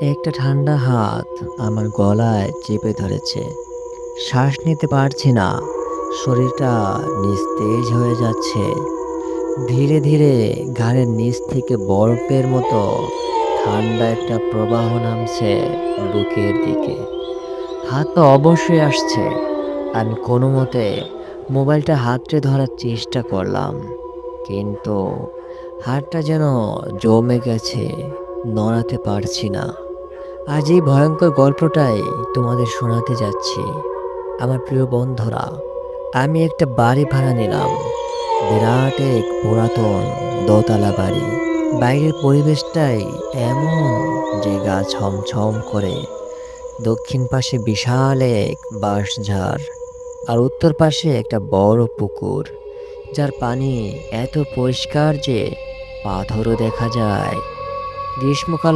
একটা ঠান্ডা হাত আমার গলায় চেপে ধরেছে। শ্বাস নিতে পারছি না। শরীরটা নিস্তেজ হয়ে যাচ্ছে। ধীরে ধীরে ঘাড়ের নিচ থেকে বরফের মতো ঠান্ডা একটা প্রবাহ নামছে বুকের দিকে। হাত তো অবশ্যই আসছে। আমি কোনো মতে মোবাইলটা হাতড়ে ধরার চেষ্টা করলাম। কিন্তু হাতটা যেন জমে গেছে। নড়াতে পারছি না। আজ এই ভয়ঙ্কর গল্পটাই তোমাদের শোনাতে যাচ্ছি। আমার প্রিয় বন্ধুরা, আমি একটা বাড়ি ভাড়া নিলাম। বিরাট এক পুরাতন দোতলা বাড়ি। বাইরের পরিবেশটাই এমন যে গা ছমছম করে। দক্ষিণ পাশে বিশাল এক বাঁশঝাড় আর উত্তর পাশে একটা বড় পুকুর, যার পানি এত পরিষ্কার যে পাথরও দেখা যায়। গ্রীষ্মকাল